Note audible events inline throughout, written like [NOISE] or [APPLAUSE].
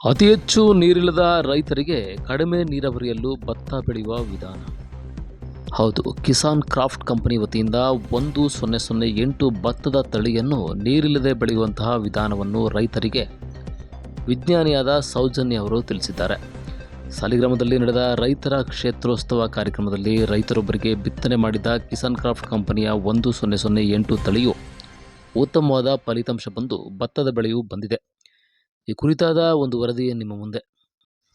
ಅತಿ ಹೆಚ್ಚು ನೀರಿಲ್ಲದ ರೈತರಿಗೆ ಕಡಿಮೆ ನೀರಾವರಿಯಲ್ಲೂ ಭತ್ತ ಬೆಳೆಯುವ ವಿಧಾನ. ಹೌದು, ಕಿಸಾನ್ ಕ್ರಾಫ್ಟ್ ಕಂಪನಿ ವತಿಯಿಂದ ಒಂದು ಸೊನ್ನೆ ಸೊನ್ನೆ ಎಂಟು ಭತ್ತದ ತಳಿಯನ್ನು ನೀರಿಲ್ಲದೆ ಬೆಳೆಯುವಂತಹ ವಿಧಾನವನ್ನು ರೈತರಿಗೆ ವಿಜ್ಞಾನಿಯಾದ ಸೌಜನ್ಯ ಅವರು ತಿಳಿಸಿದ್ದಾರೆ. ಸಾಲಿಗ್ರಾಮದಲ್ಲಿ ನಡೆದ ರೈತರ ಕ್ಷೇತ್ರೋತ್ಸವ ಕಾರ್ಯಕ್ರಮದಲ್ಲಿ ರೈತರೊಬ್ಬರಿಗೆ ಬಿತ್ತನೆ ಮಾಡಿದ ಕಿಸಾನ್ ಕ್ರಾಫ್ಟ್ ಕಂಪನಿಯ ಒಂದು ಸೊನ್ನೆ ಸೊನ್ನೆ ಎಂಟು ತಳಿಯು ಉತ್ತಮವಾದ ಫಲಿತಾಂಶ ಬಂದು ಭತ್ತದ ಬೆಳೆಯು ಬಂದಿದೆ. ಈ ಕುರಿತಾದ ಒಂದು ವರದಿ ನಿಮ್ಮ ಮುಂದೆ.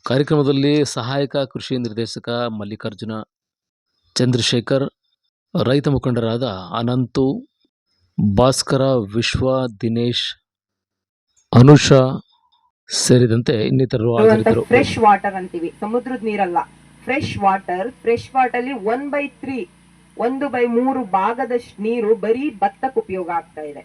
ಕಾರ್ಯಕ್ರಮದಲ್ಲಿ ಸಹಾಯಕ ಕೃಷಿ ನಿರ್ದೇಶಕ ಮಲ್ಲಿಕಾರ್ಜುನ ಚಂದ್ರಶೇಖರ್ ರೈತ ಮುಖಂಡರಾದ ಅನಂತು ಭಾಸ್ಕರ ವಿಶ್ವ ದಿನೇಶ್ ಅನುಷಾ ಸೇರಿದಂತೆ ಇನ್ನಿತರರು ಹಾಜರಿದ್ದರು. ಫ್ರೆಶ್ ವಾಟರ್ ಅಂತೀವಿ. ಸಮುದ್ರದ ನೀರಲ್ಲ. ಫ್ರೆಶ್ ವಾಟರ್ ಫ್ರೆಶ್ ವಾಟರ್ ಅಲ್ಲಿ ಒನ್ ಬೈ ತ್ರೀ ಒಂದು ಬೈ ಮೂರು ಭಾಗದಷ್ಟು ನೀರು ಬರೀ ಭತ್ತಕ್ಕೆ ಉಪಯೋಗ ಆಗ್ತಾ ಇದೆ.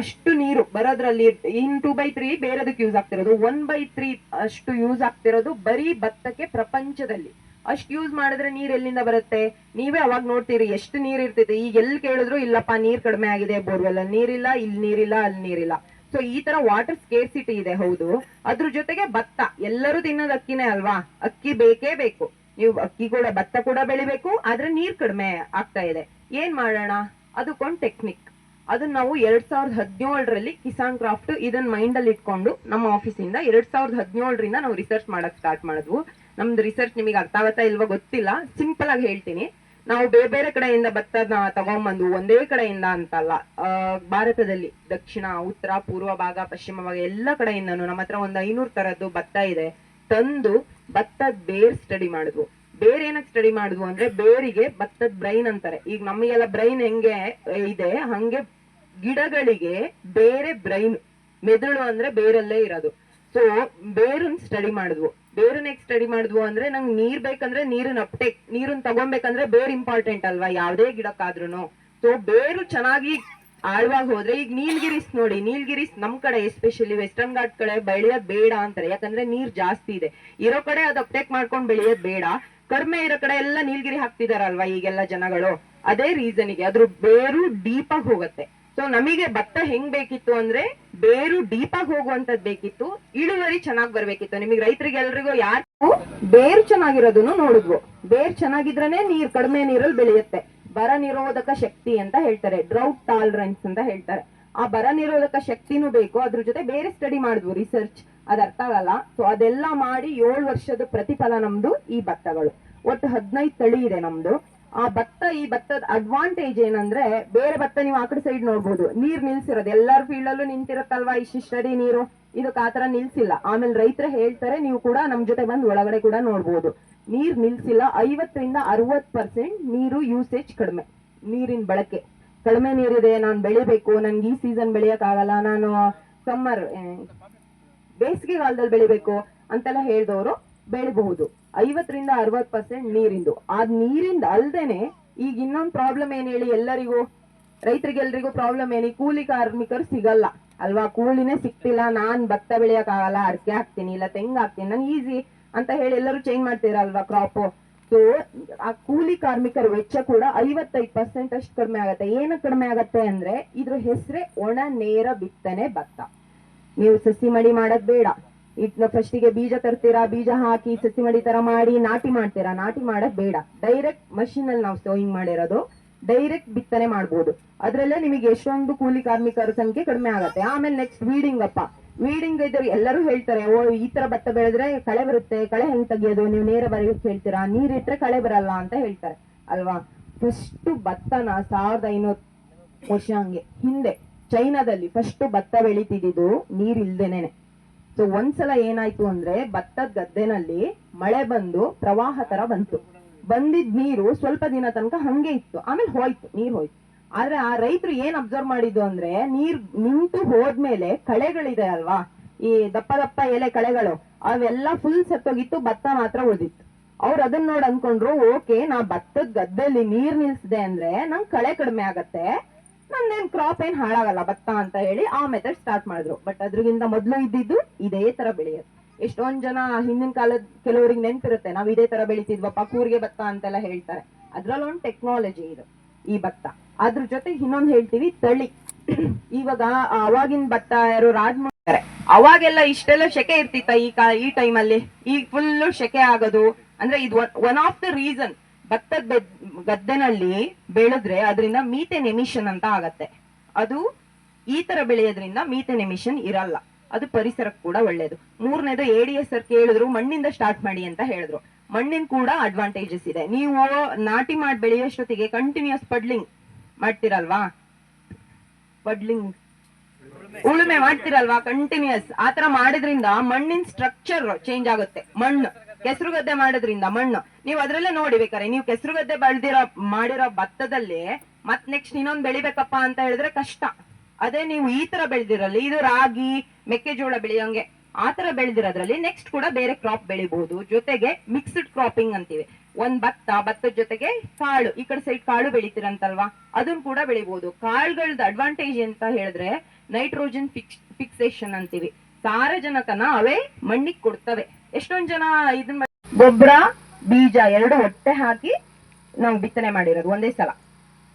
ಅಷ್ಟು ನೀರು ಬರೋದ್ರಲ್ಲಿ ಇನ್ ಟೂ ಬೈ ತ್ರೀ ಬೇರೆದಕ್ಕೆ ಯೂಸ್ ಆಗ್ತಿರೋದು. ಒನ್ ಬೈ ತ್ರೀ ಅಷ್ಟು ಯೂಸ್ ಆಗ್ತಿರೋದು ಬರೀ ಭತ್ತಕ್ಕೆ ಪ್ರಪಂಚದಲ್ಲಿ. ಅಷ್ಟು ಯೂಸ್ ಮಾಡಿದ್ರೆ ನೀರ್ ಎಲ್ಲಿಂದ ಬರುತ್ತೆ? ನೀವೇ ಅವಾಗ ನೋಡ್ತೀರಿ ಎಷ್ಟು ನೀರ್ ಇರ್ತೈತೆ ಈಗ ಎಲ್ಲಿ ಕೇಳಿದ್ರು, ಇಲ್ಲಪ್ಪ, ನೀರ್ ಕಡಿಮೆ ಆಗಿದೆ ಬೋರ್ವೆಲ್. ಅಲ್ಲಿ ನೀರಿಲ್ಲ, ಇಲ್ಲಿ ನೀರಿಲ್ಲ, ಅಲ್ಲಿ ನೀರಿಲ್ಲ. ಸೊ ಈ ತರ ವಾಟರ್ ಸ್ಕೇರ್ಸಿಟಿ ಇದೆ, ಹೌದು. ಅದ್ರ ಜೊತೆಗೆ ಭತ್ತ. ಎಲ್ಲರೂ ತಿನ್ನೋದು ಅಕ್ಕಿನೇ ಅಲ್ವಾ? ಅಕ್ಕಿ ಬೇಕೇ ಬೇಕು. ನೀವು ಅಕ್ಕಿ ಕೂಡ, ಭತ್ತ ಕೂಡ ಬೆಳಿಬೇಕು, ಆದ್ರೆ ನೀರ್ ಕಡಿಮೆ ಆಗ್ತಾ ಇದೆ. ಏನ್ ಮಾಡೋಣ? ಅದಕ್ಕೊಂದು ಟೆಕ್ನಿಕ್ ಅದನ್ನ ನಾವು ಎರಡ್ ಸಾವಿರದ ಹದಿನೇಳರಲ್ಲಿ ಕಿಸಾನ್ ಕ್ರಾಫ್ಟ್ ಇದನ್ನ ಮೈಂಡ್ ಅಲ್ಲಿ ಇಟ್ಕೊಂಡು ನಮ್ಮ ಆಫೀಸಿಂದ ಎರಡ್ ಸಾವಿರದ ಹದಿನೇಳರಿಂದ ನಾವು ರಿಸರ್ಚ್ ಮಾಡಕ್ ಸ್ಟಾರ್ಟ್ ಮಾಡಿದ್ವು. ನಮ್ದು ರಿಸರ್ಚ್ ನಿಮಗೆ ಅರ್ಥ ಆಗತ್ತಾ ಇಲ್ವಾ ಗೊತ್ತಿಲ್ಲ. ಸಿಂಪಲ್ ಆಗಿ ಹೇಳ್ತೀನಿ. ನಾವು ಬೇರೆ ಬೇರೆ ಕಡೆಯಿಂದ ಭತ್ತನ ತಗೊಂಬಂದು ಒಂದೇ ಕಡೆಯಿಂದ ಅಂತಲ್ಲ. ಭಾರತದಲ್ಲಿ ದಕ್ಷಿಣ, ಉತ್ತರ, ಪೂರ್ವ ಭಾಗ, ಪಶ್ಚಿಮ ಭಾಗ ಎಲ್ಲ ಕಡೆಯಿಂದ ನಮ್ಮ ಹತ್ರ ಒಂದು ಐನೂರು ತರದ್ದು ಭತ್ತ ಇದೆ. ತಂದು ಭತ್ತದ ಬೇರ್ ಸ್ಟಡಿ ಮಾಡಿದ್ವು. ಬೇರ್ ಏನಕ್ಕೆ ಸ್ಟಡಿ ಮಾಡಿದ್ವು ಅಂದ್ರೆ ಬೇರಿಗೆ ಭತ್ತದ ಬ್ರೈನ್ ಅಂತಾರೆ. ಈಗ ನಮಗೆಲ್ಲ ಬ್ರೈನ್ ಹೆಂಗೆ, ಇದೆ, ಹಂಗೆ ಗಿಡಗಳಿಗೆ ಬೇರೆ ಬ್ರೈನ್, ಮೆದುಳು ಅಂದ್ರೆ ಬೇರಲ್ಲೇ ಇರೋದು. ಸೊ ಬೇರನ್ ಸ್ಟಡಿ ಮಾಡಿದ್ವು. ಬೇರನ್ನ ಸ್ಟಡಿ ಮಾಡಿದ್ವು ಅಂದ್ರೆ ನಂಗೆ ನೀರ್ ಬೇಕಂದ್ರೆ ನೀರಿನ ಅಪ್ಟೇಕ್ ನೀರನ್ನ ತಗೊಬೇಕಂದ್ರೆ ಬೇರ್ ಇಂಪಾರ್ಟೆಂಟ್ ಅಲ್ವಾ? ಯಾವ್ದೇ ಗಿಡಕ್ಕಾದ್ರೂ ಸೊ ಬೇರು ಚೆನ್ನಾಗಿ ಆಳ್ವಾಗ ಹೋದ್ರೆ, ಈಗ ನೀಲ್ಗಿರಿಸ್ ನೋಡಿ, ನೀಲ್ಗಿರಿಸ್ ನಮ್ ಕಡೆ ಎಸ್ಪೆಷಲಿ ವೆಸ್ಟರ್ನ್ ಘಾಟ್ ಕಡೆ ಬೆಳೆಯೋದ್ ಬೇಡ ಅಂತಾರೆ. ಯಾಕಂದ್ರೆ ನೀರ್ ಜಾಸ್ತಿ ಇದೆ. ಇರೋ ಕಡೆ ಅದ್ ಅಪ್ಟೇಕ್ ಮಾಡ್ಕೊಂಡ್ ಬೆಳೆಯೋದ್ ಬೇಡ. ಕಡಿಮೆ ಇರೋ ಕಡೆ ಎಲ್ಲ ನೀಲ್ಗಿರಿ ಹಾಕ್ತಿದಾರಲ್ವಾ ಈಗೆಲ್ಲ ಜನಗಳು? ಅದೇ ರೀಸನ್ಗೆ ಅದ್ರ ಬೇರು ಡೀಪ್ ಆಗಿ ಹೋಗುತ್ತೆ. ಸೊ ನಮಗೆ ಭತ್ತ ಹೆಂಗ್ ಬೇಕಿತ್ತು ಅಂದ್ರೆ ಬೇರು ಡೀಪ್ ಆಗಿ ಹೋಗುವಂತದ್ ಬೇಕಿತ್ತು, ಇಳುವರಿ ಚೆನ್ನಾಗ್ ಬರ್ಬೇಕಿತ್ತು. ನಿಮಗೆ ರೈತರಿಗೆ ಎಲ್ರಿಗೂ ಯಾರು ಬೇರು ಚೆನ್ನಾಗಿರೋದನ್ನು ನೋಡಿದ್ವು. ಬೇರ್ ಚೆನ್ನಾಗಿದ್ರೇನೆ ನೀರ್ ಕಡಿಮೆ ನೀರಲ್ಲಿ ಬೆಳೆಯುತ್ತೆ. ಬರ ನಿರೋಧಕ ಶಕ್ತಿ ಅಂತ ಹೇಳ್ತಾರೆ. ಡ್ರೌಟ್ ಟಾಲರೆನ್ಸ್ ಅಂತ ಹೇಳ್ತಾರೆ. ಆ ಬರ ನಿರೋಧಕ ಶಕ್ತಿನೂ ಬೇಕು. ಅದ್ರ ಜೊತೆ ಬೇರೆ ಸ್ಟಡಿ ಮಾಡಿದ್ವು ರಿಸರ್ಚ್ ಅದ್ ಅರ್ಥ ಆಗಲ್ಲ. ಸೊ ಅದೆಲ್ಲ ಮಾಡಿ ಏಳು ವರ್ಷದ ಪ್ರತಿಫಲ ನಮ್ದು ಈ ಭತ್ತಗಳು. ಒಟ್ಟು ಹದಿನೈದು ತಳಿ ಇದೆ ನಮ್ದು. ಆ ಭತ್ತ, ಈ ಭತ್ತದ ಅಡ್ವಾಂಟೇಜ್ ಏನಂದ್ರೆ ಬೇರೆ ಭತ್ತ ನೀವು ಆ ಕಡೆ ಸೈಡ್ ನೋಡ್ಬೋದು. ನೀರ್ ನಿಲ್ಸಿರೋದು. ಎಲ್ಲಾರು ಫೀಲ್ಡ್ ಅಲ್ಲೂ ನಿಂತಿರತ್ತಲ್ವಾ ಇಷ್ಟಿಷ್ಟಡಿ ನೀರು? ಇದಕ್ಕೆ ಆತರ ನಿಲ್ಸಿಲ್ಲ. ಆಮೇಲೆ ರೈತರ ಹೇಳ್ತಾರೆ, ನೀವು ಕೂಡ ನಮ್ ಜೊತೆ ಬಂದು ಒಳಗಡೆ ಕೂಡ ನೋಡ್ಬೋದು. ನೀರ್ ನಿಲ್ಸಿಲ್ಲ. ಐವತ್ತರಿಂದ ಅರವತ್ ಪರ್ಸೆಂಟ್ ನೀರು ಯೂಸೇಜ್ ಕಡಿಮೆ. ನೀರಿನ ಬಳಕೆ. ಕಡಿಮೆ ನೀರಿದೆ, ನಾನು ಬೆಳಿಬೇಕು. ನನ್ಗೆ ಈ ಸೀಸನ್ ಬೆಳೆಯಕ್ ಆಗಲ್ಲ ನಾನು ಸಮ್ಮರ್ ಬೇಸಿಗೆ ಕಾಲದಲ್ಲಿ ಬೆಳಿಬೇಕು ಅಂತೆಲ್ಲ ಹೇಳ್ದವರು ಬೆಳಿಬಹುದು. ಐವತ್ತರಿಂದ ಅರವತ್ ಪರ್ಸೆಂಟ್ ನೀರಿಂದು. ಆ ನೀರಿಂದ ಅಲ್ದೇನೆ ಈಗ ಇನ್ನೊಂದು ಪ್ರಾಬ್ಲಮ್ ಏನ್ ಹೇಳಿ ಎಲ್ಲರಿಗೂ? ರೈತರಿಗೆಲ್ರಿಗೂ ಪ್ರಾಬ್ಲಮ್ ಏನಿ? ಕೂಲಿ ಕಾರ್ಮಿಕರು ಸಿಗಲ್ಲ. ಅಲ್ವಾ? ಕೂಲಿನೇ ಸಿಕ್ತಿಲ್ಲ ನಾನ್ ಭತ್ತ ಬೆಳೆಯಕ್ ಆಗಲ್ಲ ಅಡಿಕೆ ಹಾಕ್ತೀನಿ, ಇಲ್ಲ ತೆಂಗ್ ಹಾಕ್ತೀನಿ, ನಾನು ಈಸಿ ಅಂತ ಹೇಳಿ ಎಲ್ಲರೂ ಚೇಂಜ್ ಮಾಡ್ತೀರಲ್ವಾ ಕ್ರಾಪ್ ಸೊ ಆ ಕೂಲಿ ಕಾರ್ಮಿಕರ ವೆಚ್ಚ ಕೂಡ ಐವತ್ತೈದು ಪರ್ಸೆಂಟ್ ಅಷ್ಟು ಕಡಿಮೆ ಆಗತ್ತೆ. ಏನು ಕಡಿಮೆ ಆಗತ್ತೆ ಅಂದ್ರೆ ಇದ್ರ ಹೆಸರೇ ಒಣ ನೇರ ಬಿತ್ತನೆ ಭತ್ತ. ನೀವು ಸಸಿ ಮಡಿ ಮಾಡೋದ್ ಬೇಡ. ಇಟ್ನ ಫಸ್ಟಿಗೆ ಬೀಜ ತರ್ತೀರಾ, ಬೀಜ ಹಾಕಿ ಸಸಿ ಮಡಿ ತರ ಮಾಡಿ ನಾಟಿ ಮಾಡ್ತೀರಾ? ನಾಟಿ ಮಾಡೋದ್ ಬೇಡ. ಡೈರೆಕ್ಟ್ ಮಷೀನ್ ಅಲ್ಲಿ ನಾವು ಸೋಯಿಂಗ್ ಮಾಡಿರೋದು. ಡೈರೆಕ್ಟ್ ಬಿತ್ತನೆ ಮಾಡ್ಬೋದು. ಅದ್ರಲ್ಲೇ ನಿಮಗೆ ಎಷ್ಟೊಂದು ಕೂಲಿ ಕಾರ್ಮಿಕರ ಸಂಖ್ಯೆ ಕಡಿಮೆ ಆಗತ್ತೆ. ಆಮೇಲೆ ನೆಕ್ಸ್ಟ್ ವೀಡಿಂಗ್ ಅಪ್ಪ. ವೀಡಿಂಗ್ ಇದ್ರೆ ಎಲ್ಲರೂ ಹೇಳ್ತಾರೆ, ಓ, ಈ ತರ ಭತ್ತ ಬೆಳೆದ್ರೆ ಕಳೆ ಬರುತ್ತೆ, ಕಳೆ ಹೆಂಗ್ ತೆಗಿಯೋದು? ನೀವು ನೇರ ಬರೆಯೋಕ್ ಹೇಳ್ತೀರಾ ನೀರಿಟ್ರೆ ಕಳೆ ಬರಲ್ಲ ಅಂತ ಹೇಳ್ತಾರೆ. ಅಲ್ವಾ? ಫಸ್ಟ್ ಭತ್ತನ ಸಾವಿರದ ಐನೂರು ವರ್ಷ ಹಂಗೆ ಹಿಂದೆ, ಚೈನಾದಲ್ಲಿ ಫಸ್ಟ್ ಭತ್ತ ಬೆಳಿತಿದ್ದು ನೀರ್ ಇಲ್ದೇನೆ ಸೊ ಒಂದ್ಸಲ ಏನಾಯ್ತು ಅಂದ್ರೆ ಭತ್ತದ ಗದ್ದೆನಲ್ಲಿ ಮಳೆ ಬಂದು ಪ್ರವಾಹ ತರ ಬಂತು. ಬಂದಿದ್ ನೀರು ಸ್ವಲ್ಪ ದಿನ ತನಕ ಹಂಗೆ ಇತ್ತು. ಆಮೇಲೆ ಹೋಯ್ತು, ನೀರ್ ಹೋಯ್ತು. ಆದ್ರೆ ಆ ರೈತರು ಏನ್ ಅಬ್ಸರ್ವ್ ಮಾಡಿದ್ದು ಅಂದ್ರೆ ನೀರ್ ನಿಂತು ಹೋದ್ಮೇಲೆ ಕಳೆಗಳಿದೆ ಅಲ್ವಾ? ಈ ದಪ್ಪ ದಪ್ಪ ಎಲೆ ಕಳೆಗಳು, ಅವೆಲ್ಲ ಫುಲ್ ಸತ್ತೋಗಿತ್ತು, ಭತ್ತ ಮಾತ್ರ ಉಳಿದಿತ್ತು. ಅವ್ರು ಅದನ್ನ ನೋಡ್ ಅನ್ಕೊಂಡ್ರು, ಓಕೆ, ನಾ ಭತ್ತದ ಗದ್ದೆಯಲ್ಲಿ ನೀರ್ ನಿಲ್ಸಿದೆ ಅಂದ್ರೆ ನಂಗ್ ಕಳೆ ಕಡಿಮೆ ಆಗತ್ತೆ. ನಂದೇನ್ ಕ್ರಾಪ್ ಏನ್ ಹಾಳಾಗಲ್ಲ, ಭತ್ತ ಅಂತ ಹೇಳಿ ಆ ಮೆಥಡ್ ಸ್ಟಾರ್ಟ್ ಮಾಡಿದ್ರು. ಬಟ್ ಅದ್ರಗಿಂತ ಮೊದ್ಲು ಇದ್ದಿದ್ದು ಇದೇ ತರ ಬೆಳೆಯೋದು. ಎಷ್ಟೊಂದ್ ಜನ ಹಿಂದಿನ ಕಾಲದ ಕೆಲವರಿಗೆ ನೆನ್ಪಿರುತ್ತೆ, ನಾವ್ ಇದೇ ತರ ಬೆಳಿತಿದ್ವಪ್ಪ, ಕೂರ್ಗೆ ಭತ್ತ ಅಂತೆಲ್ಲ ಹೇಳ್ತಾರೆ. ಅದ್ರಲ್ಲೊಂದ್ ಟೆಕ್ನಾಲಜಿ ಇದು, ಈ ಭತ್ತ. ಅದ್ರ ಜೊತೆ ಇನ್ನೊಂದ್ ಹೇಳ್ತೀವಿ ತಳಿ. [CLEARS THROAT] ಇವಾಗ ಅವಾಗಿನ ಭತ್ತ ಯಾರು ರಾಜ್ ಮಾಡ್ತಾರೆ. ಅವಾಗೆಲ್ಲ ಇಷ್ಟೆಲ್ಲ ಶೆಕೆ ಇರ್ತಿತ್ತ ಈ ಈ ಟೈಮಲ್ಲಿ ಈಗ ಫುಲ್ ಶೆಕೆ ಆಗೋದು. ಅಂದ್ರೆ ಇದು ಒನ್ ಆಫ್ ದ ರೀಸನ್ ಭತ್ತದ ಗದ್ದೆನಲ್ಲಿ ಬೆಳೆದ್ರೆ ಅದರಿಂದ ಮೀಥೇನ್ ಎಮಿಷನ್ ಅಂತ ಆಗತ್ತೆ. ಅದು ಈ ತರ ಬೆಳೆಯೋದ್ರಿಂದ ಮೀಥೇನ್ ಎಮಿಷನ್ ಇರಲ್ಲ. ಅದು ಪರಿಸರಕ್ಕೆ ಕೂಡ ಒಳ್ಳೇದು. ಮೂರನೇದು ಎ ಡಿ ಎಸ್ ಸರ್ ಕೇಳಿದ್ರು, ಮಣ್ಣಿಂದ ಸ್ಟಾರ್ಟ್ ಮಾಡಿ ಅಂತ ಹೇಳಿದ್ರು. ಮಣ್ಣಿನ ಕೂಡ ಅಡ್ವಾಂಟೇಜಸ್ ಇದೆ. ನೀವು ನಾಟಿ ಮಾಡಿ, ಬೆಳೆಯೋಷ್ಟೊತ್ತಿಗೆ ಕಂಟಿನ್ಯೂಸ್ ಪಡ್ಲಿಂಗ್ ಮಾಡ್ತಿರಲ್ವಾ? ಪಡ್ಲಿಂಗ್ ಉಳುಮೆ ಮಾಡ್ತಿರಲ್ವಾ ಕಂಟಿನ್ಯೂಸ್ ಆತರ ಮಾಡಿದ್ರಿಂದ ಮಣ್ಣಿನ ಸ್ಟ್ರಕ್ಚರ್ ಚೇಂಜ್ ಆಗುತ್ತೆ. ಮಣ್ಣು. ಕೆಸರು ಗದ್ದೆ ಮಾಡೋದ್ರಿಂದ ಮಣ್ಣು. ನೀವು ಅದ್ರಲ್ಲೇ ನೋಡಿ ಬೇಕಾರೆ, ನೀವು ಕೆಸರು ಗದ್ದೆ ಬೆಳ್ದಿರೋ, ಮಾಡಿರೋ ಭತ್ತದಲ್ಲಿ ಮತ್ ನೆಕ್ಸ್ಟ್ ಇನ್ನೊಂದ್ ಬೆಳಿಬೇಕಪ್ಪ ಅಂತ ಹೇಳಿದ್ರೆ ಕಷ್ಟ. ಅದೇ ನೀವು ಈ ತರ ಬೆಳ್ದಿರಲ್ಲಿ ಇದು ರಾಗಿ, ಮೆಕ್ಕೆಜೋಳ ಬೆಳೆಯೋಂಗೆ ಆ ತರ ಬೆಳೆದಿರೋದ್ರಲ್ಲಿ ನೆಕ್ಸ್ಟ್ ಕೂಡ ಬೇರೆ ಕ್ರಾಪ್ ಬೆಳಿಬಹುದು ಜೊತೆಗೆ ಮಿಕ್ಸ್ಡ್ ಕ್ರಾಪಿಂಗ್ ಅಂತೀವಿ. ಒಂದ್ ಭತ್ತ, ಭತ್ತದ ಜೊತೆಗೆ ಕಾಳು. ಈ ಕಡೆ ಸೈಡ್ ಕಾಳು ಬೆಳಿತೀರಂತಲ್ವಾ? ಅದನ್ನ ಕೂಡ ಬೆಳಿಬಹುದು ಕಾಳುಗಳದ ಅಡ್ವಾಂಟೇಜ್ ಅಂತ ಹೇಳಿದ್ರೆ ನೈಟ್ರೋಜನ್ ಫಿಕ್ಸ್ ಫಿಕ್ಸೇಷನ್ ಅಂತೀವಿ. ಸಾರಜನಕನ ಅವೇ ಮಣ್ಣಿಗೆ ಕೊಡ್ತವೆ. ಎಷ್ಟೊಂದ್ ಜನ ಇದನ್ನ ಗೊಬ್ಬರ ಬೀಜ ಎರಡು ಒಟ್ಟೆ ಹಾಕಿ ನಾವು ಬಿತ್ತನೆ ಮಾಡಿರೋದು ಒಂದೇ ಸಲ.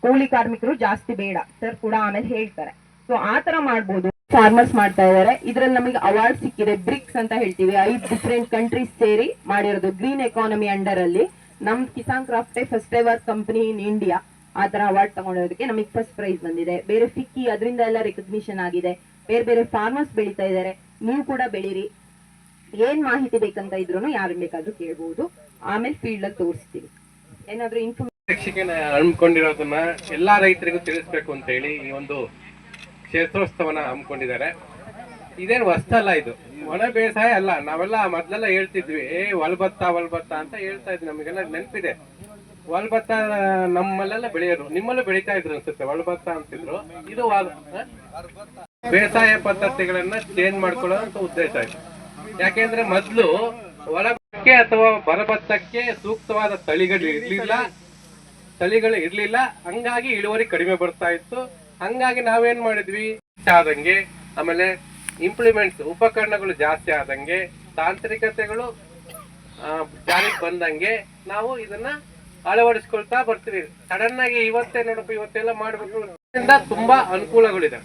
ಕೂಲಿ ಕಾರ್ಮಿಕರು ಜಾಸ್ತಿ ಬೇಡ. ಸರ್ ಕೂಡ ಆಮೇಲೆ ಹೇಳ್ತಾರೆ. ಸೊ ಆ ತರ ಮಾಡ್ಬೋದು. ಫಾರ್ಮರ್ಸ್ ಮಾಡ್ತಾ ಇದಾರೆ ಇದ್ರಲ್ಲಿ ನಮಗೆ ಅವಾರ್ಡ್ ಸಿಕ್ಕಿದೆ. ಬ್ರಿಕ್ಸ್ ಅಂತ ಹೇಳ್ತೀವಿ. ಐದು ಡಿಫ್ರೆಂಟ್ ಕಂಟ್ರೀಸ್ ಸೇರಿ ಮಾಡಿರೋದು. ಗ್ರೀನ್ ಎಕಾನಮಿ ಅಂಡರ್ ಅಲ್ಲಿ ನಮ್ ಕಿಸಾನ್ ಕ್ರಾಫ್ಟೇ first ever company in India ಆ ತರ ಅವಾರ್ಡ್ ತಗೊಂಡಿರೋದಕ್ಕೆ ನಮಗೆ ಫಸ್ಟ್ ಪ್ರೈಸ್ ಬಂದಿದೆ. ಬೇರೆ ಫಿಕ್ಕಿ ಅದರಿಂದ ಎಲ್ಲ ರೆಕಗ್ನಿಷನ್ ಆಗಿದೆ. ಬೇರೆ ಬೇರೆ ಫಾರ್ಮರ್ಸ್ ಬೆಳೀತಾ ಇದಾರೆ ನೀವು ಕೂಡ ಬೆಳೀರಿ. ಏನ್ ಮಾಹಿತಿ ಬೇಕಂತ ಇದ್ರು ಯಾರು ಬೇಕಾದ್ರೂ ಕೇಳ್ಬಹುದು ಆಮೇಲೆ ಫೀಲ್ಡ್ ಅಲ್ಲಿ ತೋರಿಸ್ತೀವಿ. ಏನಾದ್ರೂ ಇನ್ಫಾರ್ಮೇಶನ್ ಹಮ್ಮಿಕೊಂಡಿರೋದನ್ನ ಎಲ್ಲಾ ರೈತರಿಗೂ ತಿಳಿಸ್ಬೇಕು ಅಂತ ಹೇಳಿ ಈ ಒಂದು ಕ್ಷೇತ್ರೋತ್ಸವನ ಹಮ್ಮಿಕೊಂಡಿದ್ದಾರೆ. ಇದೇನು ಹೊಸ್ತಲ್ಲ ಇದು. ಒಣ ಬೇಸಾಯ ಅಲ್ಲ, ನಾವೆಲ್ಲ ಮೊದ್ಲೆಲ್ಲ ಹೇಳ್ತಿದ್ವಿ, ಏ, ಹೊಲ್ಬತ್ತ ಹೊಲ್ಬತ್ತ ಅಂತ ಹೇಳ್ತಾ ಇದ್ವಿ. ನಮಗೆಲ್ಲ ನೆನಪಿದೆ. ಹೊಲ್ಬತ್ತ ನಮ್ಮಲ್ಲೆಲ್ಲ ಬೆಳೆಯೋರು, ನಿಮ್ಮಲ್ಲೂ ಬೆಳೀತಾ ಇದ್ರು ಅನ್ಸುತ್ತೆ, ಹೊಲ್ಬತ್ತ ಅಂತಿದ್ರು. ಇದು ಬೇಸಾಯ ಪದ್ಧತಿಗಳನ್ನ ಚೇಂಜ್ ಮಾಡ್ಕೊಳ್ಳೋ ಅಂತ ಉದ್ದೇಶ ಇದೆ. ಯಾಕೆಂದ್ರೆ ಮೊದ್ಲು ಒಳಭತ್ತಕ್ಕೆ ಅಥವಾ ಬರಭತ್ತಕ್ಕೆ ಸೂಕ್ತವಾದ ತಳಿಗಳು ಇರ್ಲಿಲ್ಲ. ತಳಿಗಳು ಇರ್ಲಿಲ್ಲ. ಹಂಗಾಗಿ ಇಳುವರಿ ಕಡಿಮೆ ಬರ್ತಾ ಇತ್ತು. ಹಂಗಾಗಿ ನಾವೇನ್ ಮಾಡಿದ್ವಿ? ಆದಂಗೆ. ಆಮೇಲೆ ಇಂಪ್ಲಿಮೆಂಟ್ಸ್ ಉಪಕರಣಗಳು ಜಾಸ್ತಿ ಆದಂಗೆ, ತಾಂತ್ರಿಕತೆಗಳು ಜಾರಿಗೆ ಬಂದಂಗೆ ನಾವು ಇದನ್ನ ಅಳವಡಿಸ್ಕೊಳ್ತಾ ಬರ್ತೀವಿ. ಸಡನ್ ಆಗಿ ಇವತ್ತೇ ನೋಡಪ್ಪ, ಇವತ್ತೆಲ್ಲ ಮಾಡಬೇಕು ತುಂಬಾ ಅನುಕೂಲಗಳಿದೆ.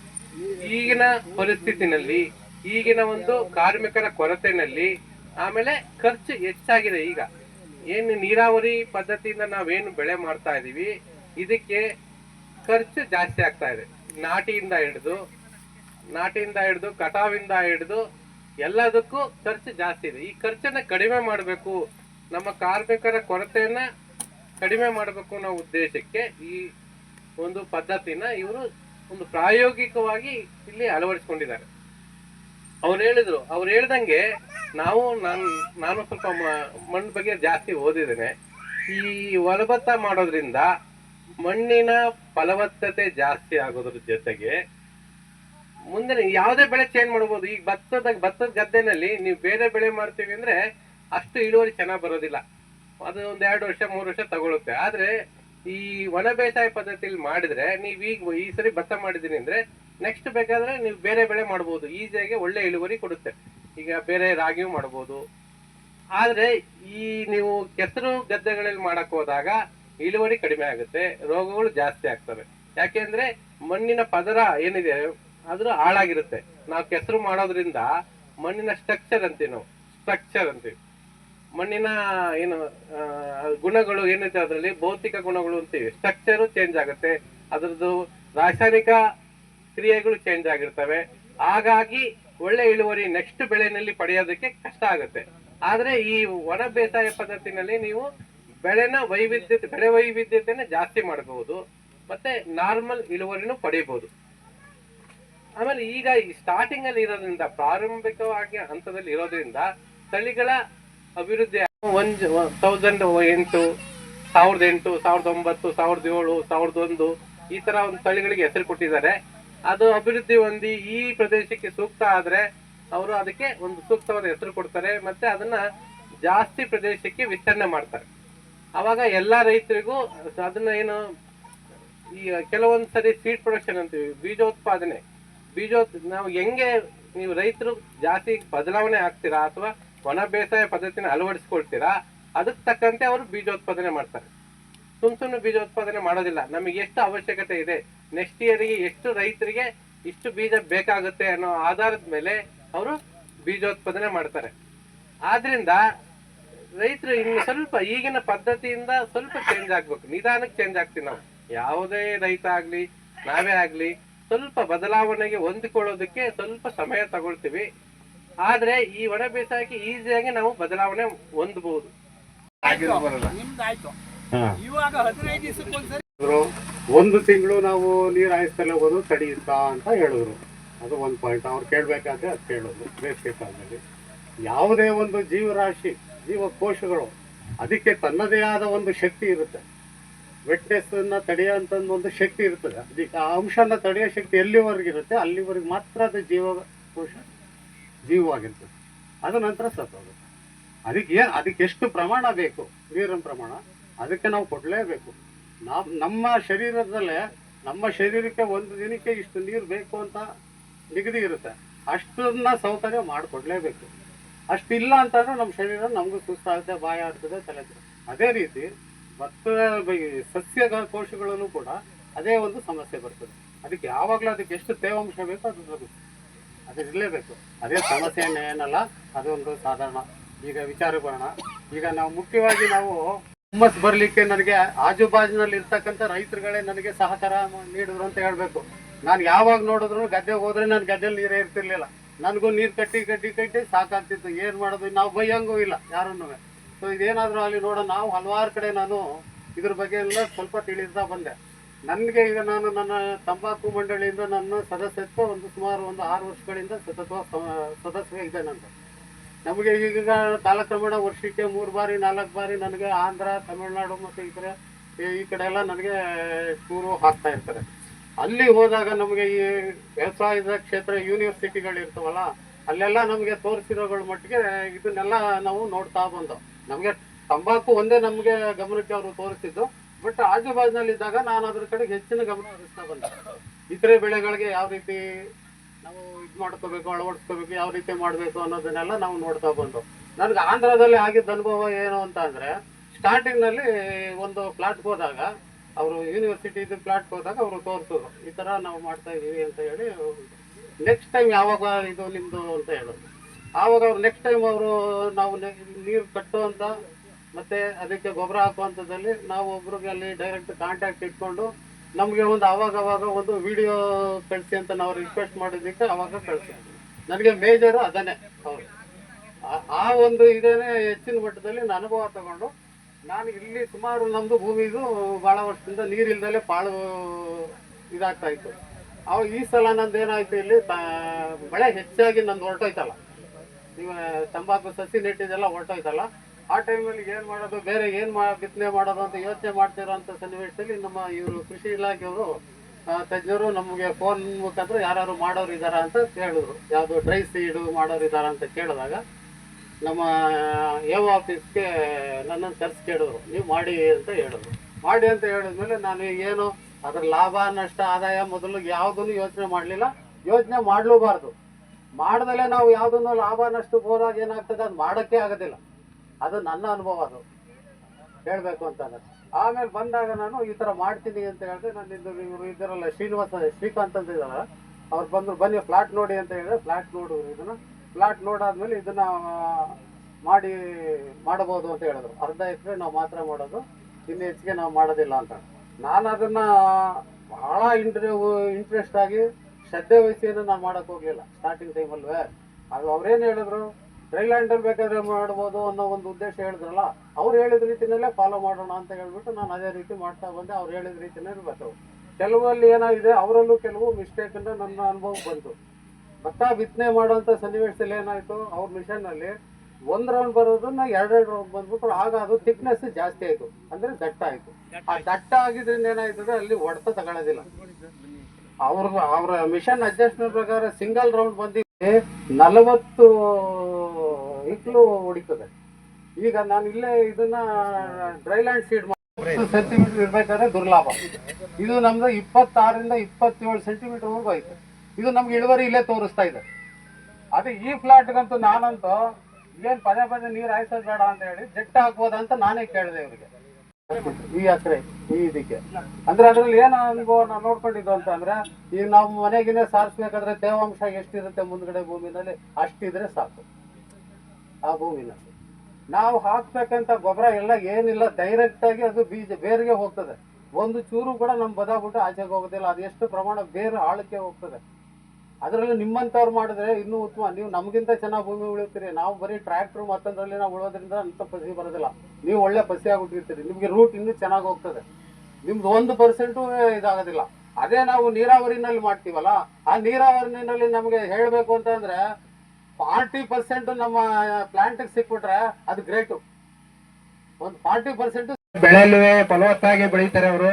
ಈಗಿನ ಪರಿಸ್ಥಿತಿನಲ್ಲಿ, ಈಗಿನ ಒಂದು ಕಾರ್ಮಿಕರ ಕೊರತೆನಲ್ಲಿ ಆಮೇಲೆ ಖರ್ಚು ಹೆಚ್ಚಾಗಿದೆ ಈಗ. ಏನು ನೀರಾವರಿ ಪದ್ಧತಿಯಿಂದ ನಾವೇನು ಬೆಳೆ ಮಾಡ್ತಾ ಇದೀವಿ, ಇದಕ್ಕೆ ಖರ್ಚು ಜಾಸ್ತಿ ಆಗ್ತಾ ಇದೆ. ನಾಟಿಯಿಂದ ಹಿಡಿದು ನಾಟಿಯಿಂದ ಹಿಡಿದು, ಕಟಾವಿಂದ ಹಿಡಿದು ಎಲ್ಲದಕ್ಕೂ ಖರ್ಚು ಜಾಸ್ತಿ ಇದೆ. ಈ ಖರ್ಚನ್ನ ಕಡಿಮೆ ಮಾಡಬೇಕು, ನಮ್ಮ ಕಾರ್ಮಿಕರ ಕೊರತೆಯನ್ನ ಕಡಿಮೆ ಮಾಡಬೇಕು ಅನ್ನೋ ಉದ್ದೇಶಕ್ಕೆ ಈ ಒಂದು ಪದ್ಧತಿನ ಇವರು ಒಂದು ಪ್ರಾಯೋಗಿಕವಾಗಿ ಇಲ್ಲಿ ಅಳವಡಿಸ್ಕೊಂಡಿದ್ದಾರೆ. ಅವ್ರು ಹೇಳಿದ್ರು, ಅವ್ರು ಹೇಳ್ದಂಗೆ ನಾವು ನಾನು ನಾನು ಸ್ವಲ್ಪ ಮಣ್ಣು ಬಗ್ಗೆ ಜಾಸ್ತಿ ಓದಿದ್ದೇನೆ. ಈ ಒಲಭತ್ತ ಮಾಡೋದ್ರಿಂದ ಮಣ್ಣಿನ ಫಲವತ್ತತೆ ಜಾಸ್ತಿ ಆಗೋದ್ರ ಜೊತೆಗೆ ಮುಂದೆ ಯಾವುದೇ ಬೆಳೆ ಚೇಂಜ್ ಮಾಡ್ಬೋದು. ಈಗ ಭತ್ತದ ಭತ್ತದ ಗದ್ದೆನಲ್ಲಿ ನೀವು ಬೇರೆ ಬೆಳೆ ಮಾಡ್ತೀವಿ ಅಂದ್ರೆ ಅಷ್ಟು ಇಳುವರಿ ಚೆನ್ನಾಗಿ ಬರೋದಿಲ್ಲ. ಅದು ಒಂದು ಎರಡು ವರ್ಷ, ಮೂರು ವರ್ಷ ತಗೊಳುತ್ತೆ. ಆದ್ರೆ ಈ ಒಣ ಬೇಸಾಯ ಪದ್ಧತಿಲಿ ಮಾಡಿದ್ರೆ ನೀವು ಈಗ ಈ ಸರಿ ಭತ್ತ ಮಾಡಿದೀನಿ ಅಂದ್ರೆ ನೆಕ್ಸ್ಟ್ ಬೇಕಾದ್ರೆ ನೀವು ಬೇರೆ ಬೆಳೆ ಮಾಡ್ಬೋದು. ಈಸಿಯಾಗಿ ಒಳ್ಳೆ ಇಳುವರಿ ಕೊಡುತ್ತೆ. ಈಗ ಬೇರೆ ರಾಗಿಯೂ ಮಾಡ್ಬೋದು. ಆದ್ರೆ ಈ ನೀವು ಕೆಸರು ಗದ್ದೆಗಳಲ್ಲಿ ಮಾಡಕ್ ಹೋದಾಗ ಇಳುವರಿ ಕಡಿಮೆ ಆಗುತ್ತೆ, ರೋಗಗಳು ಜಾಸ್ತಿ ಆಗ್ತವೆ. ಯಾಕೆಂದ್ರೆ ಮಣ್ಣಿನ ಪದರ ಏನಿದೆ ಅದ್ರ ಹಾಳಾಗಿರುತ್ತೆ. ನಾವು ಕೆಸರು ಮಾಡೋದ್ರಿಂದ ಮಣ್ಣಿನ ಸ್ಟ್ರಕ್ಚರ್ ಅಂತೀವಿ ನಾವು. ಸ್ಟ್ರಕ್ಚರ್ ಅಂತೀವಿ. ಮಣ್ಣಿನ ಏನು ಗುಣಗಳು ಏನಿದೆ ಅದರಲ್ಲಿ? ಭೌತಿಕ ಗುಣಗಳು ಅಂತೀವಿ. ಸ್ಟ್ರಕ್ಚರು ಚೇಂಜ್ ಆಗುತ್ತೆ. ಅದರದ್ದು ರಾಸಾಯನಿಕ ಕ್ರಿಯೆಗಳು ಚೇಂಜ್ ಆಗಿರ್ತವೆ. ಹಾಗಾಗಿ ಒಳ್ಳೆ ಇಳುವರಿ ನೆಕ್ಸ್ಟ್ ಬೆಳೆನಲ್ಲಿ ಪಡೆಯೋದಕ್ಕೆ ಕಷ್ಟ ಆಗುತ್ತೆ. ಆದ್ರೆ ಈ ಒಣ ಬೇಸಾಯ ಪದ್ಧತಿನಲ್ಲಿ ನೀವು ಬೆಳೆನ ವೈವಿಧ್ಯತೆ, ಬೆಳೆ ವೈವಿಧ್ಯತೆನ ಜಾಸ್ತಿ ಮಾಡಬಹುದು ಮತ್ತೆ ನಾರ್ಮಲ್ ಇಳುವರಿನೂ ಪಡೆಯಬಹುದು ಆಮೇಲೆ ಈಗ ಈ ಸ್ಟಾರ್ಟಿಂಗ್ ಅಲ್ಲಿ ಇರೋದ್ರಿಂದ, ಪ್ರಾರಂಭಿಕವಾಗಿ ಹಂತದಲ್ಲಿ ಇರೋದ್ರಿಂದ ತಳಿಗಳ ಅಭಿವೃದ್ಧಿ ಒಂದ್ ತೌಸಂಡ್ ಎಂಟು, ಸಾವಿರದ ಎಂಟು, ಸಾವಿರದ ಒಂಬತ್ತು, ಸಾವಿರದ ಏಳು, ಸಾವಿರದ ಒಂದು ಈ ತರ ಒಂದು ತಳಿಗಳಿಗೆ ಹೆಸರು ಕೊಟ್ಟಿದ್ದಾರೆ. ಅದು ಅಭಿವೃದ್ಧಿ ಹೊಂದಿ ಈ ಪ್ರದೇಶಕ್ಕೆ ಸೂಕ್ತ ಆದ್ರೆ ಅವರು ಅದಕ್ಕೆ ಒಂದು ಸೂಕ್ತವಾದ ಹೆಸರು ಕೊಡ್ತಾರೆ ಮತ್ತೆ ಅದನ್ನ ಜಾಸ್ತಿ ಪ್ರದೇಶಕ್ಕೆ ವಿಸ್ತರಣೆ ಮಾಡ್ತಾರೆ. ಅವಾಗ ಎಲ್ಲಾ ರೈತರಿಗೂ ಅದನ್ನ ಏನು ಈ ಕೆಲವೊಂದು ಸರಿ ಸೀಡ್ ಪ್ರೊಡಕ್ಷನ್ ಅಂತೀವಿ, ಬೀಜೋತ್ಪಾದನೆ. ಬೀಜೋತ್ ನಾವು ಹೆಂಗೆ ನೀವು ರೈತರು ಜಾಸ್ತಿ ಬದಲಾವಣೆ ಆಗ್ತೀರಾ ಅಥವಾ ಒಣ ಬೇಸಾಯ ಪದ್ಧತಿನ ಅಳವಡಿಸ್ಕೊಳ್ತೀರಾ ಅದಕ್ಕೆ ತಕ್ಕಂತೆ ಅವರು ಬೀಜೋತ್ಪಾದನೆ ಮಾಡ್ತಾರೆ. ಸುಮ್ ಸುಮ್ಮನೆ ಬೀಜೋತ್ಪಾದನೆ ಮಾಡೋದಿಲ್ಲ, ನಮಗೆ ಎಷ್ಟು ಅವಶ್ಯಕತೆ ಇದೆ ನೆಕ್ಸ್ಟ್ ಇಯರ್ಗೆ ಎಷ್ಟು ರೈತರಿಗೆ ಇಷ್ಟು ಬೀಜ ಬೇಕಾಗುತ್ತೆ ಅನ್ನೋ ಆಧಾರದ ಮೇಲೆ ಅವರು ಬೀಜೋತ್ಪಾದನೆ ಮಾಡ್ತಾರೆ. ಆದ್ರಿಂದ ರೈತರು ಇನ್ನು ಸ್ವಲ್ಪ ಈಗಿನ ಪದ್ಧತಿಯಿಂದ ಸ್ವಲ್ಪ ಚೇಂಜ್ ಆಗ್ಬೇಕು. ನಿಧಾನಕ್ಕೆ ಚೇಂಜ್ ಆಗ್ತೀವಿ ನಾವು. ಯಾವುದೇ ರೈತ ಆಗ್ಲಿ ನಾವೇ ಆಗ್ಲಿ ಸ್ವಲ್ಪ ಬದಲಾವಣೆಗೆ ಹೊಂದಿಕೊಳ್ಳೋದಕ್ಕೆ ಸ್ವಲ್ಪ ಸಮಯ ತಗೊಳ್ತೀವಿ. ಆದ್ರೆ ಈ ಒಣ ಬೇಸಾಯಕ್ಕೆ ಈಸಿಯಾಗಿ ನಾವು ಬದಲಾವಣೆ ಹೊಂದಬಹುದು ಇವಾಗ ಹದಿನೈದು ದಿವಸಕ್ಕೊಂದ್ಸರಿ ಒಂದು ತಿಂಗಳು ನಾವು ನೀರು ಹಾಯಿಸ್ತಲೇ ಹೋಗೋದು ತಡೆಯುತ್ತಾ ಅಂತ ಹೇಳಿದ್ರು ಅದು ಒಂದು ಪಾಯಿಂಟ್ ಅವ್ರು ಕೇಳಬೇಕಾದ್ರೆ ಅದು ಕೇಳೋದು, ಬೇಸಿಗೆ ಕಾಲದಲ್ಲಿ. ಯಾವುದೇ ಒಂದು ಜೀವರಾಶಿ, ಜೀವಕೋಶಗಳು, ಅದಕ್ಕೆ ತನ್ನದೇ ಆದ ಒಂದು ಶಕ್ತಿ ಇರುತ್ತೆ. ವೆಟ್ನೆಸ್ ಅನ್ನ ತಡೆಯುವಂತ ಒಂದು ಶಕ್ತಿ ಇರ್ತದೆ. ಅದಕ್ಕೆ ಆ ಅಂಶನ ತಡೆಯೋ ಶಕ್ತಿ ಎಲ್ಲಿವರೆಗೆ ಇರುತ್ತೆ, ಅಲ್ಲಿವರೆಗೆ ಮಾತ್ರ ಅದು ಜೀವಕೋಶ ಜೀವವಾಗಿರ್ತದೆ. ಅದ ನಂತರ ಸತ್ತೋಗುತ್ತೆ ಅದಕ್ಕೆ ಏನು, ಅದಕ್ಕೆ ಎಷ್ಟು ಪ್ರಮಾಣ ಬೇಕು? ನೀರಿನ ಪ್ರಮಾಣ. ಅದಕ್ಕೆ ನಾವು ಕೊಡಲೇಬೇಕು. ನಾವು ನಮ್ಮ ಶರೀರದಲ್ಲೇ, ನಮ್ಮ ಶರೀರಕ್ಕೆ ಒಂದು ದಿನಕ್ಕೆ ಇಷ್ಟು ನೀರು ಬೇಕು ಅಂತ ನಿಗದಿ ಇರುತ್ತೆ. ಅಷ್ಟನ್ನ ಸೌಕರ್ಯ ಮಾಡಿಕೊಡ್ಲೇಬೇಕು. ಅಷ್ಟಿಲ್ಲ ಅಂತಂದ್ರೆ ನಮ್ಮ ಶರೀರ ನಮಗೂ ಸುಸ್ತಾಗುತ್ತೆ, ಬಾಯ ಆಗ್ತದೆ ತಲೆ ಅದೇ ರೀತಿ ಮತ್ತು ಸಸ್ಯ ಕೋಶಗಳಲ್ಲೂ ಕೂಡ ಅದೇ ಒಂದು ಸಮಸ್ಯೆ ಬರ್ತದೆ. ಅದಕ್ಕೆ ಯಾವಾಗಲೂ ಅದಕ್ಕೆ ಎಷ್ಟು ತೇವಾಂಶ ಬೇಕೋ ಅದು ಬರುತ್ತೆ ಅದು ಇರಲೇಬೇಕು. ಅದೇ ಸಮಸ್ಯೆ ಏನಲ್ಲ, ಅದೊಂದು ಸಾಧಾರಣ. ಈಗ ವಿಚಾರ ಬರೋಣ ಈಗ ನಾವು ಮುಖ್ಯವಾಗಿ ನಾವು ಹುಮ್ಮಸ್ ಬರ್ಲಿಕ್ಕೆ ನನಗೆ ಆಜು ಬಾಜಿನಲ್ಲಿ ಇರ್ತಕ್ಕಂಥ ರೈತರುಗಳೇ ನನಗೆ ಸಹಕಾರ ನೀಡಿದ್ರು ಅಂತ ಹೇಳ್ಬೇಕು. ನಾನು ಯಾವಾಗ ನೋಡಿದ್ರು ಗದ್ದೆಗೆ ಹೋದ್ರೆ ನಾನು ಗದ್ದೆಲಿ ನೀರೇ ಇರ್ತಿರ್ಲಿಲ್ಲ. ನನಗೂ ನೀರು ಕಟ್ಟಿ ಕಟ್ಟಿ ಕಟ್ಟಿ ಸಾಕಾಗ್ತಿತ್ತು. ಏನು ಮಾಡೋದು? ನಾವು ಬೈಯಂಗೂ ಇಲ್ಲ, ಯಾರನ್ನೂ. ಸೊ ಇದೇನಾದರೂ ಅಲ್ಲಿ ನೋಡೋ ನಾವು ಹಲವಾರು ಕಡೆ ನಾನು ಇದ್ರ ಬಗ್ಗೆ ಎಲ್ಲ ಸ್ವಲ್ಪ ತಿಳಿಸ್ತಾ ಬಂದೆ. ನನಗೆ ಈಗ ನಾನು ನನ್ನ ತಂಬಾಕು ಮಂಡಳಿಯಿಂದ ನನ್ನ ಸದಸ್ಯತ್ವ ಒಂದು ಸುಮಾರು ಒಂದು ಆರು ವರ್ಷಗಳಿಂದ ಸತತ ಸದಸ್ಯ ಇದೆ ನಂದು. ನಮಗೆ ಈಗ ಕಾಲಕ್ರಮೇಣ ವರ್ಷಕ್ಕೆ ಮೂರು ಬಾರಿ, ನಾಲ್ಕು ಬಾರಿ ನನಗೆ ಆಂಧ್ರ, ತಮಿಳುನಾಡು ಮತ್ತು ಈ ಕಡೆ, ಈ- ಕಡೆ ಎಲ್ಲ ನನಗೆ ಟೂರು ಹಾಕ್ತಾ ಇರ್ತಾರೆ. ಅಲ್ಲಿ ಹೋದಾಗ ನಮಗೆ ಈ ವ್ಯವಸಾಯದ ಕ್ಷೇತ್ರ ಯೂನಿವರ್ಸಿಟಿಗಳು ಇರ್ತಾವಲ್ಲ, ಅಲ್ಲೆಲ್ಲ ನಮಗೆ ತೋರಿಸಿರೋಗಳ ಮಟ್ಟಿಗೆ ಇದನ್ನೆಲ್ಲ ನಾವು ನೋಡ್ತಾ ಬಂದವು ನಮಗೆ ತಂಬಾಕು ಒಂದೇ ನಮಗೆ ಗಮನಕ್ಕೆ ಅವರು ತೋರಿಸಿದ್ದು, ಬಟ್ ಆಜು ನಾನು ಅದ್ರ ಕಡೆಗೆ ಹೆಚ್ಚಿನ ಗಮನ ಹರಿಸ್ತಾ ಬಂದೆ. ಇತರೆ ಬೆಳೆಗಳಿಗೆ ಯಾವ ರೀತಿ ಮಾಡ್ಕೋಬೇಕು, ಅಳವಡಿಸ್ಕೋಬೇಕು, ಯಾವ ರೀತಿ ಮಾಡಬೇಕು ಅನ್ನೋದನ್ನೆಲ್ಲ ನಾವು ನೋಡ್ತಾ ಬಂದು. ನನಗೆ ಆಂಧ್ರದಲ್ಲಿ ಆಗಿದ್ದ ಅನುಭವ ಏನು ಅಂತ ಅಂದ್ರೆ ಸ್ಟಾರ್ಟಿಂಗ್ನಲ್ಲಿ ಒಂದು ಫ್ಲಾಟ್ ಹೋದಾಗ, ಅವರು ಯೂನಿವರ್ಸಿಟಿದು ಫ್ಲಾಟ್ ಹೋದಾಗ ಅವರು ತೋರಿಸೋದು ಈ ತರ ನಾವು ಮಾಡ್ತಾ ಇದೀವಿ ಅಂತ ಹೇಳಿ ನೆಕ್ಸ್ಟ್ ಟೈಮ್ ಯಾವಾಗ ಇದು ನಿಮ್ಮದು ಅಂತ ಹೇಳೋದು. ಆವಾಗ ಅವ್ರು ನೆಕ್ಸ್ಟ್ ಟೈಮ್ ಅವರು ನಾವು ನೀರು ಕಟ್ಟುವಂತ, ಮತ್ತೆ ಅದಕ್ಕೆ ಗೊಬ್ಬರ ಹಾಕುವಂಥದ್ದಲ್ಲಿ ನಾವು ಒಬ್ರಿಗೆ ಅಲ್ಲಿ ಡೈರೆಕ್ಟ್ ಕಾಂಟ್ಯಾಕ್ಟ್ ಇಟ್ಕೊಂಡು ನಮಗೆ ಒಂದು ಅವಾಗ ಅವಾಗ ಒಂದು ವಿಡಿಯೋ ಕಳಿಸಿ ಅಂತ ನಾವು ರಿಕ್ವೆಸ್ಟ್ ಮಾಡಿದ್ದಕ್ಕೆ ಅವಾಗ ಕಳಿಸಿ. ನನಗೆ ಮೇಜರ್ ಅದನ್ನೇ. ಹೌದು. ಆ- ಒಂದು ಇದೇನೆ ಹೆಚ್ಚಿನ ಮಟ್ಟದಲ್ಲಿ ನಾನು ಅನುಭವ ತಗೊಂಡು ನಾನು ಇಲ್ಲಿ ಸುಮಾರು ನಮ್ಮದು ಭೂಮಿದು ಭಾಳ ವರ್ಷದಿಂದ ನೀರಿಲ್ದಲೆ ಪಾಳು ಇದಾಗ್ತಾ ಇತ್ತು. ಅವಾಗ ಈ ಸಲ ನಂದು ಏನಾಯ್ತು ಇಲ್ಲಿ ಮಳೆ ಹೆಚ್ಚಾಗಿ ನಂದು ಹೊರಟೋಯ್ತಲ್ಲ. ನೀವು ತಂಬಾಕು, ಸಸಿ ನೆಟ್ಟಿದ್ದೆಲ್ಲ ಹೊರಟೋಯ್ತಲ್ಲ. ಆ ಟೈಮಲ್ಲಿ ಏನು ಮಾಡೋದು, ಬೇರೆ ಏನು ಮಾ, ಬಿತ್ತನೆ ಮಾಡೋದು ಅಂತ ಯೋಚನೆ ಮಾಡ್ತಿರೋ ಅಂತ ಸನ್ನಿವೇಶದಲ್ಲಿ ನಮ್ಮ ಇವರು ಕೃಷಿ ಇಲಾಖೆಯವರು ತಜ್ಞರು ನಮಗೆ ಫೋನ್ ಮುಖಾಂತರ ಯಾರು ಮಾಡೋರು ಇದಾರ ಅಂತ ಕೇಳಿದ್ರು. ಯಾವುದು ಡ್ರೈ ಸೀಡು ಮಾಡೋರು ಇದಾರ ಅಂತ ಕೇಳಿದಾಗ ನಮ್ಮ ಯಾವ ಆಫೀಸ್ಗೆ ನನ್ನನ್ನು ಕರೆಸಿ ಕೇಳಿದ್ರು. ನೀವು ಮಾಡಿ ಅಂತ ಹೇಳಿದ್ರು. ಮಾಡಿ ಅಂತ ಹೇಳಿದ್ಮೇಲೆ ನಾನು ಏನು, ಅದ್ರ ಲಾಭ, ನಷ್ಟ, ಆದಾಯ ಮೊದಲು ಯಾವುದನ್ನು ಯೋಚನೆ ಮಾಡಲಿಲ್ಲ. ಯೋಚನೆ ಮಾಡಲೂಬಾರ್ದು. ಮಾಡ್ದಲೇ ನಾವು ಯಾವುದನ್ನು ಲಾಭ ನಷ್ಟಕ್ಕೆ ಹೋದಾಗ ಏನಾಗ್ತದೆ ಅದು ಮಾಡೋಕ್ಕೆ ಆಗೋದಿಲ್ಲ. ಅದು ನನ್ನ ಅನುಭವ ಅದು. ಹೇಳಬೇಕು ಅಂತಂದ್ರೆ ಆಮೇಲೆ ಬಂದಾಗ ನಾನು ಈ ಥರ ಮಾಡ್ತೀನಿ ಅಂತ ಹೇಳಿದೆ ನಾನು ಇದು ಇವರು ಇದರಲ್ಲ ಶ್ರೀನಿವಾಸ ಶ್ರೀಕಾಂತ್ ಅಂತ ಇದ್ದಾರ ಅವ್ರು ಬಂದರು, ಬನ್ನಿ ಫ್ಲಾಟ್ ನೋಡಿ ಅಂತ ಹೇಳಿದ್ರೆ ಫ್ಲಾಟ್ ನೋಡಿದ್ರು ಇದನ್ನ. ಫ್ಲಾಟ್ ನೋಡಾದ್ಮೇಲೆ ಇದನ್ನ ಮಾಡಿ ಮಾಡಬಹುದು ಅಂತ ಹೇಳಿದ್ರು. ಅರ್ಧ ಎಕರೆ ನಾವು ಮಾತ್ರ ಮಾಡೋದು, ಇನ್ನು ಹೆಚ್ಚಿಗೆ ನಾವು ಮಾಡೋದಿಲ್ಲ ಅಂತ. ನಾನು ಅದನ್ನ ಬಹಳ ಇಂಟ್ರೆ, ಇಂಟ್ರೆಸ್ಟ್ ಆಗಿ ಶ್ರದ್ಧೆ ವಹಿಸಿ ನಾನು ಮಾಡಕ್ ಹೋಗಲಿಲ್ಲ. ಸ್ಟಾರ್ಟಿಂಗ್ ಟೈಮಲ್ವೇ ಅದು ಅವ್ರೇನು ಹೇಳಿದ್ರು? ಡ್ರೈಲ್ಯಾಂಡಲ್ಲಿ ಬೇಕಾದ್ರೆ ಮಾಡ್ಬೋದು ಅನ್ನೋ ಒಂದು ಉದ್ದೇಶ ಹೇಳಿದ್ರಲ್ಲ, ಅವ್ರು ಹೇಳಿದ ರೀತಿನಲ್ಲೇ ಫಾಲೋ ಮಾಡೋಣ ಅಂತ ಹೇಳ್ಬಿಟ್ಟು ನಾನು ಅದೇ ರೀತಿ ಮಾಡ್ತಾ ಬಂದೆ, ಅವ್ರು ಹೇಳಿದ ರೀತಿನೇ ಬರ್ತವೆ ಕೆಲವಲ್ಲಿ ಏನಾಗಿದೆ, ಅವರಲ್ಲೂ ಕೆಲವು ಮಿಸ್ಟೇಕ್ ಅಂತ ನನ್ನ ಅನುಭವ ಬಂತು. ಭತ್ತ ಬಿತ್ತನೆ ಮಾಡೋಂಥ ಸನ್ನಿವೇಶದಲ್ಲಿ ಏನಾಯ್ತು, ಅವ್ರ ಮಿಷನ್ನಲ್ಲಿ ಒಂದು ರೌಂಡ್ ಬರೋದನ್ನ ಎರಡೆರಡು ರೌಂಡ್ ಬಂದ್ಬಿಟ್ರು ಆಗ ಅದು ಥಿಕ್ನೆಸ್ ಜಾಸ್ತಿ ಆಯ್ತು. ಅಂದ್ರೆ ದಟ್ಟ ಆಯ್ತು. ಆ ದಟ್ಟ ಆಗಿದ್ರಿಂದ ಏನಾಯ್ತದೆ, ಅಲ್ಲಿ ಹೊಡೆತ ತಗೊಳ್ಳೋದಿಲ್ಲ. ಅವ್ರ ಅವರ ಮಿಷನ್ ಅಡ್ಜಸ್ಟ್ಮೆಂಟ್ ಪ್ರಕಾರ ಸಿಂಗಲ್ ರೌಂಡ್ ಬಂದಿದೆ ನಲವತ್ತು ಇಕ್ಲು ಹೊಡಿತದೆ. ಈಗ ನಾನು ಇಲ್ಲೇ ಇದನ್ನ ಡ್ರೈಲ್ಯಾಂಡ್ ಸೀಡ್ ಸೆಂಟಿಮೀಟರ್ ಇರ್ಬೇಕಾದ್ರೆ ದುರ್ಲಾಭ. ಇದು ನಮ್ದು ಇಪ್ಪತ್ತಾರರಿಂದ ಇಪ್ಪತ್ತೇಳು ಸೆಂಟಿಮೀಟರ್ ವರ್ಗು ಐತೆ. ಇದು ನಮ್ಗೆ ಇಳುವರಿ ಇಲ್ಲೇ ತೋರಿಸ್ತಾ ಇದೆ. ಅದೇ ಈ ಫ್ಲಾಟ್ಗಂತೂ ನಾನಂತೂ ಏನ್ ಪದೇ ಪದೇ ನೀರು ಹಾಯಿಸೋದು ಬೇಡ ಅಂತ ಹೇಳಿ ಜೆಟ್ ಹಾಕ್ಬೋದಂತ ನಾನೇ ಕೇಳಿದೆ ಇವರಿಗೆ. ಈ ಅಕ್ರೆ ಈ ಇದಕ್ಕೆ. ಅಂದ್ರೆ ಅದ್ರಲ್ಲಿ ಏನು ಅನುಭವ ನಾವು ನೋಡ್ಕೊಂಡಿದ್ದು ಅಂತ ಅಂದ್ರೆ ಈಗ ನಾವು ಮನೆಗಿನೇ ಸಾರಿಸ್ಬೇಕಾದ್ರೆ ತೇವಾಂಶ ಎಷ್ಟಿರುತ್ತೆ ಮುಂದ್ಗಡೆ ಭೂಮಿನಲ್ಲಿ ಅಷ್ಟಿದ್ರೆ ಸಾಕು. ಆ ಭೂಮಿನ ನಾವು ಹಾಕ್ಬೇಕಂತ ಗೊಬ್ಬರ ಎಲ್ಲ ಏನಿಲ್ಲ ಡೈರೆಕ್ಟ್ ಆಗಿ ಅದು ಬೀಜ ಬೇರಿಗೆ ಹೋಗ್ತದೆ. ಒಂದು ಚೂರು ಕೂಡ ನಮ್ಮ ಬದಾಗ್ಬಿಟ್ಟು ಆಚೆಗೆ ಹೋಗೋದಿಲ್ಲ, ಅದು ಎಷ್ಟು ಪ್ರಮಾಣ ಬೇರೆ ಆಳಕ್ಕೆ ಹೋಗ್ತದೆ. ಅದರಲ್ಲಿ ನಿಮ್ಮಂಥವ್ರು ಮಾಡಿದ್ರೆ ಇನ್ನೂ ಉತ್ತಮ. ನೀವು ನಮಗಿಂತ ಚೆನ್ನಾಗಿ ಭೂಮಿ ಉಳಿತೀರಿ ನಾವು ಬರೀ ಟ್ರ್ಯಾಕ್ಟ್ರು ಮತ್ತೊಂದರಲ್ಲಿ ನಾವು ಉಳೋದ್ರಿಂದ ಅಂತ ಪಸಿ ಬರೋದಿಲ್ಲ. ನೀವು ಒಳ್ಳೆ ಪಸಿ ಆಗಿಬಿಟ್ಟಿರ್ತೀರಿ. ನಿಮಗೆ ರೂಟ್ ಇನ್ನೂ ಚೆನ್ನಾಗಿ ಹೋಗ್ತದೆ. ನಿಮ್ದು ಒಂದು ಪರ್ಸೆಂಟು ಇದಾಗೋದಿಲ್ಲ. ಅದೇ ನಾವು ನೀರಾವರಿನಲ್ಲಿ ಮಾಡ್ತೀವಲ್ಲ, ಆ ನೀರಾವರಿನಲ್ಲಿ ನಮಗೆ ಹೇಳಬೇಕು ಅಂತಂದ್ರೆ ಫಾರ್ಟಿ ಪರ್ಸೆಂಟ್ ನಮ್ಮ ಪ್ಲಾಂಟ್ ಸಿಕ್ಬಿಟ್ರೆ ಅದು ಗ್ರೇಟು ಒಂದು ಫಾರ್ಟಿ ಪರ್ಸೆಂಟ್ ಬೆಳೆಯಲ್ಲೂ ಫಲವತ್ತಾಗಿ ಬೆಳೀತಾರೆ ಅವರು.